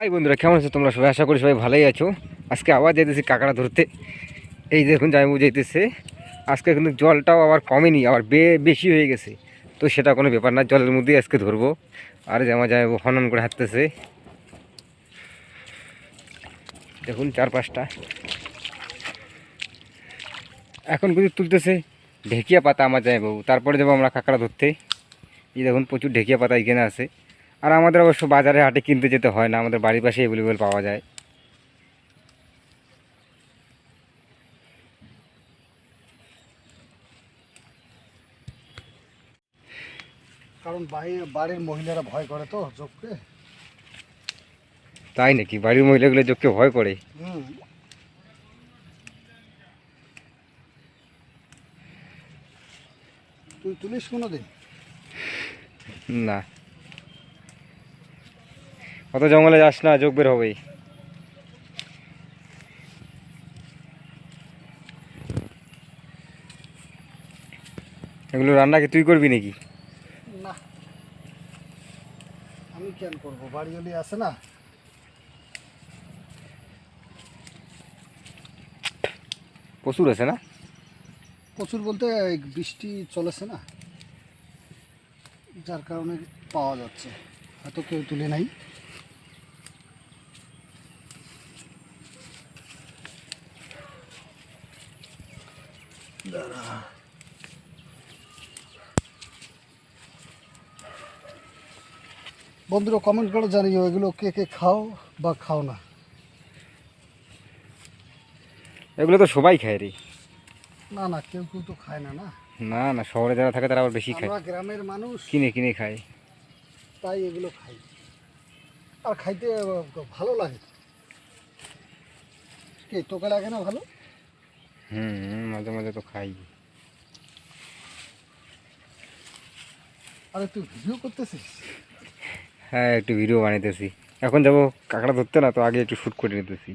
High বন্ধুরা, কেমন আছো তোমরা? সবাই আশা করি সবাই ভালোই আছো। আজকে আবার যাইতেছি কাঁকড়া ধরতে। এই দেখুন জামাইবু যাইতেছে। আজকে কিন্তু জলটাও আবার কমেনি, আবার বে বেশি হয়ে গেছে। তো সেটা কোনো ব্যাপার না, জলের মধ্যেই আজকে ধরবো। আর জামা জামাইবু হনন করে হাঁটতেছে। দেখুন চার পাঁচটা এখন কিন্তু তুলতেছে ঢেকিয়া পাতা আমার জামাইবাবু। তারপরে যাব আমরা কাঁকড়া ধরতে। এই দেখুন, প্রচুর ঢেকিয়া পাতা এখানে আছে। আর আমাদের অবশ্য বাজারে হাটে কিনতে যেতে হয় না আমাদের বাড়ির পাশে অ্যাভেলেবেল পাওয়া যায়। কারণ বাড়ির মহিলারা ভয় করে তো যোগকে তাই নাকি? বাড়ির মহিলাগুলো চোখকে ভয় করে? তুই তুলিস কোনো দিন না। অত জঙ্গলে যাস না যোগ বের হবেই। এগুলো রান্না কি তুই করবি নাকি? না। আমি কেন করব? বাড়ি হলে আছে না। প্রচুর আছে না? প্রচুর বলতে বৃষ্টি চলেছে না। যার কারণে পাওয়া যাচ্ছে। হয়তো কেউ তুলে নাই। বন্ধুরা কমেন্ট করে জানিও এগুলো কে কে খাও বা খাও না। এগুলো তো সবাই খায় রে। না না কেউ কেউ তো খায় না না? না না শহরে যারা থাকে তারা আবার বেশি খায়। আমরা গ্রামের মানুষ। কিনে কিনে খায়। তাই এগুলো খাই। আর খাইতে ভালো লাগে। কে তোকে লাগে না ভালো? হুম মাঝে মাঝে তো খাই। আরে তুই ভিডিও করতেছিস? হ্যাঁ একটু ভিডিও বানাইতেছি। এখন যাব কাঁকড়া ধরতে না, তো আগে একটু শ্যুট করে নিতেছি।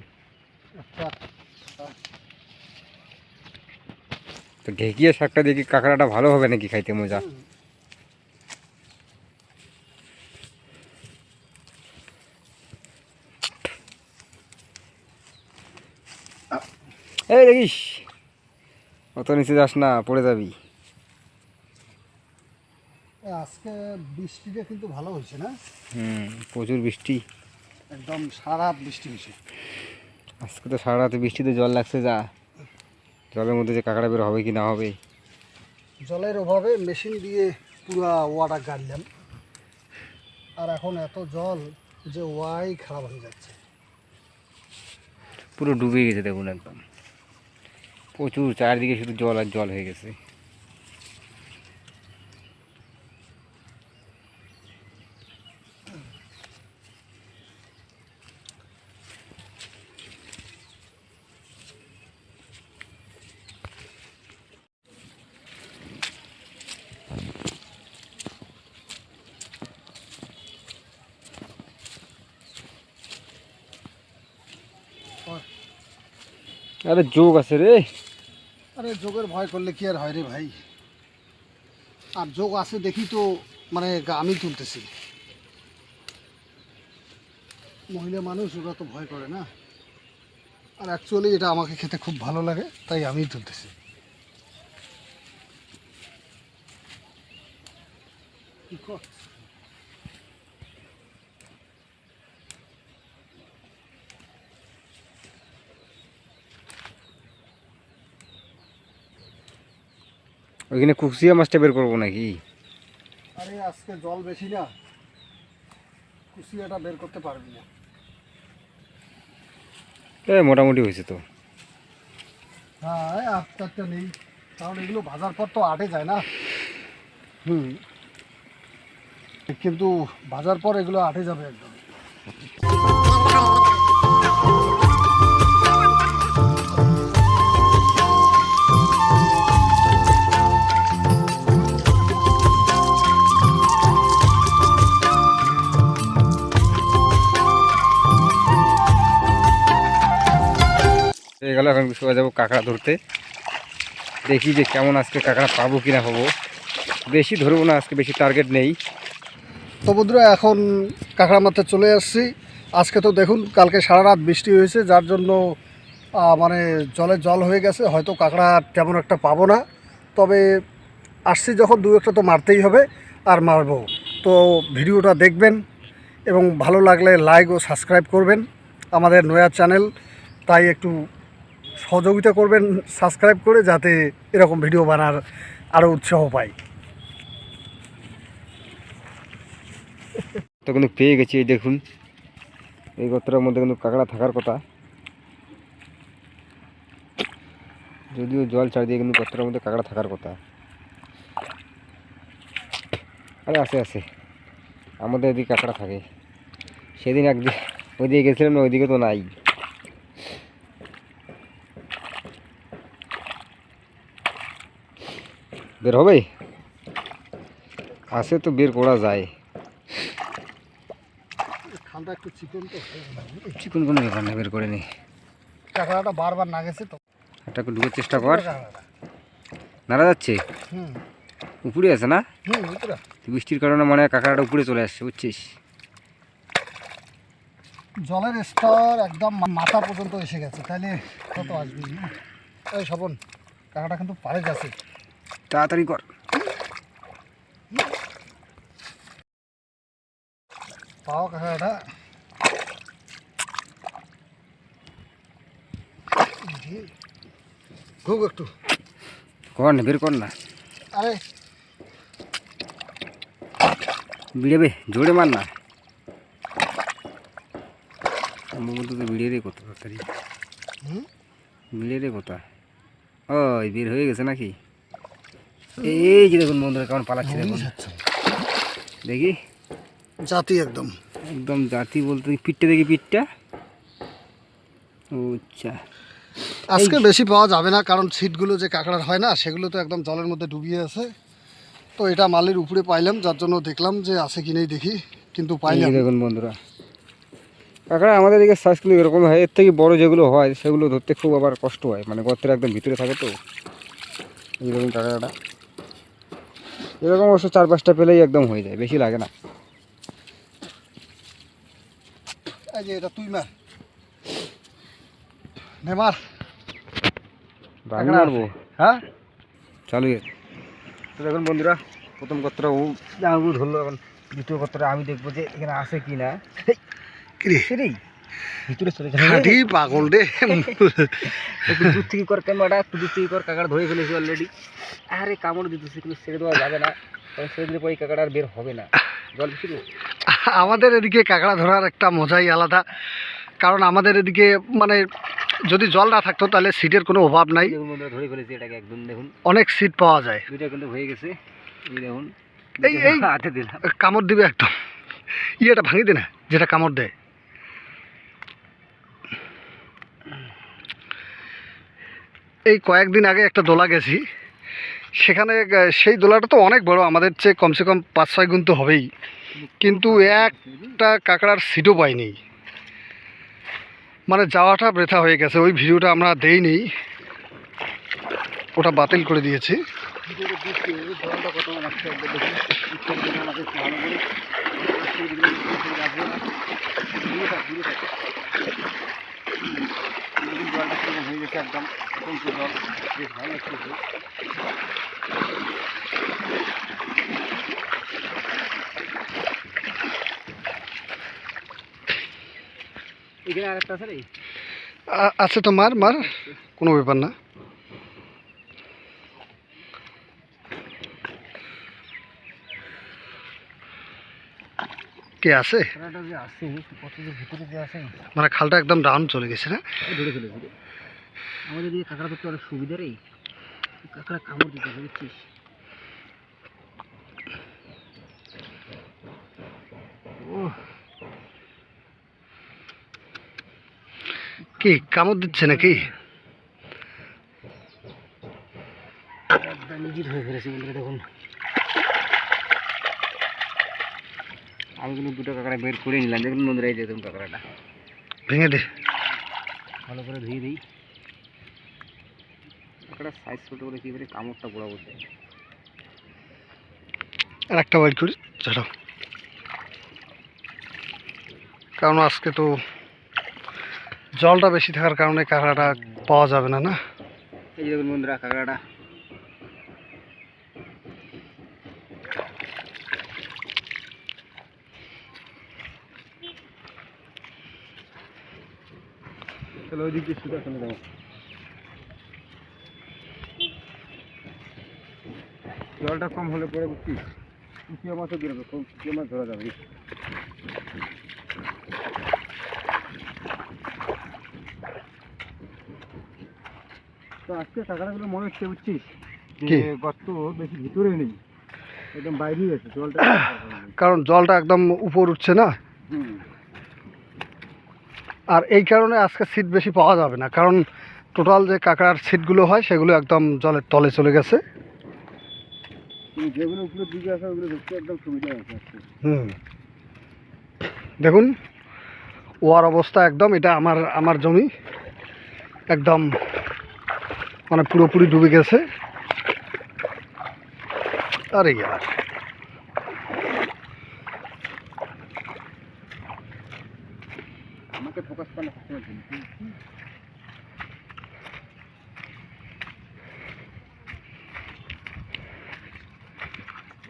তো ঢেকিয়ে শাকটা দেখি কাঁকড়াটা ভালো হবে নাকি খাইতে মজা। এই দেখিস, অত নিচে যাস না, পড়ে যাবি এ, আজকে বৃষ্টিটা কিন্তু ভালো হয়েছে না? হুম প্রচুর বৃষ্টি। একদম সারা বৃষ্টি হয়েছে। আজকে তো সারা রাতে বৃষ্টিতে জল লাগছে যা। জলের মধ্যে যে কাঁকড়া বের হবে কি না হবে। জলের অভাবে মেশিন দিয়ে পুরো ওয়াটা গাড়লাম। আর এখন এত জল যে ওয়াই খারাপ হয়ে যাচ্ছে। পুরো ডুবে গেছে দেখুন একদম। প্রচুর চারিদিকে শুধু জল আর জল হয়ে গেছে। আরে যোগ আছে রে। আরে যোগের ভয় করলে কি আর হয় রে ভাই? আর যোগ আছে দেখি তো মানে আমি তুলতেছি। মহিলা মানুষ, ওরা তো ভয় করে না। আর অ্যাকচুয়ালি এটা আমাকে খেতে খুব ভালো লাগে, তাই আমিই তুলতেছি। কি কর? ওইখানে কুকসিয়া মাছটা বের করব নাকি? আরে আজকে জল বেশি না। কুচিয়াটা বের করতে পারবি না। এ মোটামুটি হয়েছে তো। হ্যাঁ আটটা নেই। কারণ এগুলো ভাজার পর তো আটে যায় না। হুম। কিন্তু ভাজার পর এগুলো আটে যাবে একদম। এখন সবাই যাব কাঁকড়া ধরতে। দেখি যে কেমন আজকে কাঁকড়া পাবো কিনা পাবো বেশি ধরবো না, আজকে বেশি টার্গেট নেই। তো বন্ধুরা, এখন কাঁকড়া মারতে চলে আসছি। আজকে তো দেখুন, কালকে সারা রাত বৃষ্টি হয়েছে, যার জন্য মানে জলে জল হয়ে গেছে। হয়তো কাঁকড়া তেমন একটা পাবো না। তবে আসছি যখন, দু একটা তো মারতেই হবে, আর মারবো। তো ভিডিওটা দেখবেন, এবং ভালো লাগলে লাইক ও সাবস্ক্রাইব করবেন। আমাদের নয়া চ্যানেল তাই একটু সহযোগিতা করবেন সাবস্ক্রাইব করে যাতে এরকম ভিডিও বানার আরও উৎসাহ পাই। তো কিন্তু পেয়ে গেছি এই দেখুন। এই গর্তটার মধ্যে কিন্তু কাঁকড়া থাকার কথা। যদিও জল ছাড় দিয়ে কিন্তু গর্তটার মধ্যে কাঁকড়া থাকার কথা। আরে আছে আছে আমাদের এদিকে কাঁকড়া থাকে। সেদিন একদিন ওইদিকে গেছিলাম না, ওইদিকে তো নাই। বের হবে আসে তো বের করা যায়। খালটা একটু চিকন তো। চিকন কোনো ব্যাপার না বের করে নি। কাঁকড়াটা বারবার না গেছে তো। একটা চেষ্টা কর। নাড়া যাচ্ছে? উপরে আছে না? হুম বৃষ্টির কারণে মনে কাঁকড়াটা উপরে চলে আসছে বুঝছিস? জলের স্তর একদম মাথা পর্যন্ত এসে গেছে তাহলে কত আসবে না? কিন্তু পারে গেছে তাড়াতাড়ি কর। পাও কাকাটা ঘুক একটু। কর না বের কর না। আরে। বিড়াবে জোরে মার না। সম্ভবত তো বিড়িয়ে রে কত তাড়াতাড়ি। হুম? বিড়িয়ে রে কোথা। ওই বের হয়ে গেছে নাকি? এই যে দেখুন বন্ধুরা কেমন পালাচ্ছে দেখুন দেখি। জাতি একদম। একদম জাতি বলতে পিঠটা দেখি পিঠটা। আচ্ছা। আজকে বেশি পাওয়া যাবে না কারণ সিটগুলো যে কাঁকড়ার হয় না সেগুলো তো একদম জলের মধ্যে ডুবিয়ে আছে। তো এটা মালির উপরে পাইলাম যার জন্য দেখলাম যে আছে কি নেই দেখি কিন্তু পাইলাম। দেখুন বন্ধুরা। কাঁকড়া আমাদের দিকে সাইজগুলো এরকম হয় এর থেকে বড় যেগুলো হয় সেগুলো ধরতে খুব আবার কষ্ট হয় মানে গর্তের একদম ভিতরে থাকে তো। এই দেখুন কাঁকড়াটা। এরকম অবশ্য চার পাঁচটা পেলেই একদম হয়ে যায় বেশি লাগে না। এই যে এটা তুই মার। নে মার। আমি মারবো? হ্যাঁ? চালু এর। তো দেখুন বন্ধুরা প্রথম গর্তটা ও ধরলো এখন দ্বিতীয় গর্তটা আমি দেখব যে এখানে আছে কি না। ভিতরে চলে যাবে। খাঁটি পাগল রে। একটু দূর থেকে কর ক্যামেরাটা একটু দূর থেকে কর কাকাড়া ধরে ফেলেছি অলরেডি আরে কামড় দিতেছে কিন্তু ছেড়ে দেওয়া যাবে না। কারণ ছেড়ে দিলে পরে কাকাড়া আর বের হবে না। জল বেশি আমাদের এদিকে কাঁকড়া ধরার একটা মজাই আলাদা। কারণ আমাদের এদিকে মানে যদি জল না থাকতো তাহলে সিটের কোনো অভাব নাই। দেখুন ধরে ফেলেছি এটাকে একদম দেখুন। অনেক সিট পাওয়া যায়। দুইটা কিন্তু হয়ে গেছে। এই দেখুন। এই- এই- হাতে দিলাম। কামড় দিবে একদম। ইয়েটা ভাঙি দে না যেটা কামড় দেয়। এই কয়েকদিন আগে একটা দোলা গেছি। সেখানে সেই দোলাটা তো অনেক বড়, আমাদের চেয়ে কমসে কম পাঁচ, ছয় গুণ তো হবেই। কিন্তু একটা কাঁকড়ার সিটও পাইনি। মানে যাওয়াটা বৃথা হয়ে গেছে, ওই ভিডিওটা আমরা দেইনি। ওটা বাতিল করে দিয়েছি। একদম বেশ ভালো লাগছে এখানে আরেকটা আছে রে? আ- আছে তো মার মার। কোনো ব্যাপার না। কে আছে? মানে খালটা একদম ডাউন চলে গেছে না। আমাদের কাঁকড়া ধরতে অনেক সুবিধা রে। কাঁকড়া কামড় দিতে বুঝছিস? ও কি কামড় দিচ্ছে নাকি? নিজের হয়ে ফেলেছে বন্ধুরা দেখুন আমি কিন্তু দুটো কাঁকড়া বের করে নিলাম। দেখুন বন্ধুরা এই দেখুন কাঁকড়াটা। ভেঙে দে। ভালো করে ধুয়ে দিই। কাঁকড়ার সাইজ ছোটো করে কী করে কামড়টা বড় করতে আর একটা ওয়াইট করি চলো কারণ আজকে তো জলটা বেশি থাকার কারণে কাঁকড়াটা পাওয়া যাবে না না? এই দেখুন বন্ধুরা কাঁকড়াটা চলো ওই দিক দিয়ে সুতা চলে যাব জলটা কম হলে পরে বুঝছিস কুচিয়া মাছও বেরোবে কুচিয়া মাছ ধরা যাবে। তো আজকে মনে হচ্ছে বুঝছিস? কি? যে গর্ত বেশি ভিতরে নেই একদম বাইরেই আছে জলটা কারণ জলটা একদম উপর উঠছে না? আর এই কারণে আজকে সিট বেশি পাওয়া যাবে না। কারণ টোটাল যে কাঁকড়ার সিটগুলো হয় সেগুলো একদম জলের তলে চলে গেছে। হুম দেখুন ওয়ার অবস্থা একদম এটা আমার আমার জমি। একদম মানে পুরোপুরি ডুবে গেছে। আরে ইয়ার আমাকে ফোকাস করলে সবসময় জন্য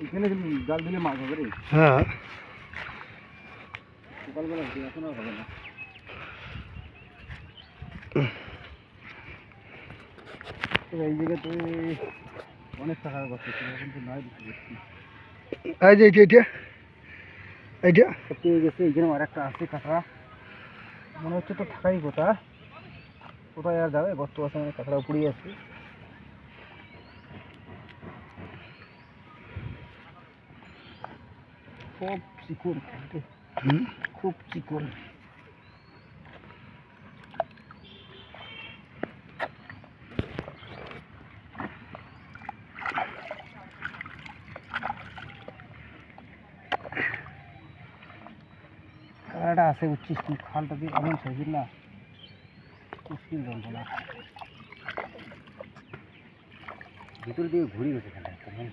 এখানে জাল দিলে মাছ হবে রে। হ্যাঁ। সকালবেলা এখন আর হবে না। এই জায়গাতে অনেক কথা ছিল কিন্তু নাই বিক্রি করছি। এই যে এইটা এইটা এইটা গেছে এখানে আর একটা আছে কাঁকড়া মনে হচ্ছে তো থাকাই কথা কোথায় আর যাবে? গর্ত আছে মানে কাঁকড়া উপরেই আছে। খুব চিকন খুব চিকন কাঁকড়াটা আছে উচ্ছিস খালটা দিয়ে এমন সাইজের না। মুশকিল যন্ত্রণা ভিতর দিয়ে ঘুরে গেছে খেলা কেমন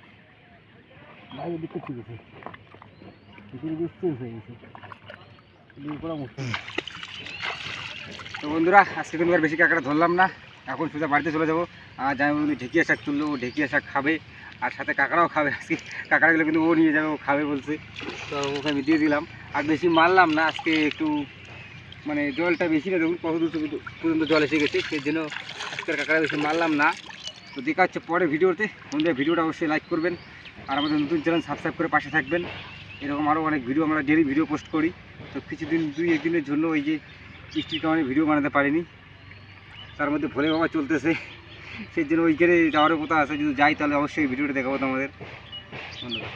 বাইরের দিকে ঠিক আছে। ভিতরে দিয়ে চেঞ্জ হয়ে গেছে। মুশকিল তো বন্ধুরা, আজকে কিন্তু আর বেশি কাঁকড়া ধরলাম না। এখন সোজা বাড়িতে চলে যাব। আর জামাই বন্ধু ঢেকিয়া শাক তুললো, ও ঢেকিয়া শাক খাবে, আর সাথে কাঁকড়াও খাবে। আজকে কাঁকড়াগুলো কিন্তু ও নিয়ে যাবে, ও খাবে বলছে। তো ওকে আমি দিয়ে দিলাম। আর বেশি মারলাম না, আজকে একটু মানে জলটা বেশি না, দেখুন কত দূর পর্যন্ত জল এসে গেছে, সেই জন্য আজকের কাঁকড়া বেশি মারলাম না। তো দেখা হচ্ছে পরে ভিডিওতে। বন্ধুরা, ভিডিওটা অবশ্যই লাইক করবেন আর আমাদের নতুন চ্যানেল সাবস্ক্রাইব করে পাশে থাকবেন। এরকম আরও অনেক ভিডিও আমরা ডেলি ভিডিও পোস্ট করি। তো কিছুদিন, দুই একদিনের জন্য ওই যে বৃষ্টির কারণে ভিডিও বানাতে পারিনি। তার মধ্যে ভোলে বাবা চলতেছে। সেই জন্য ওইখানে যাওয়ারও কথা আছে। যদি যাই তাহলে অবশ্যই ভিডিওটা দেখাবো তোমাদের। ধন্যবাদ।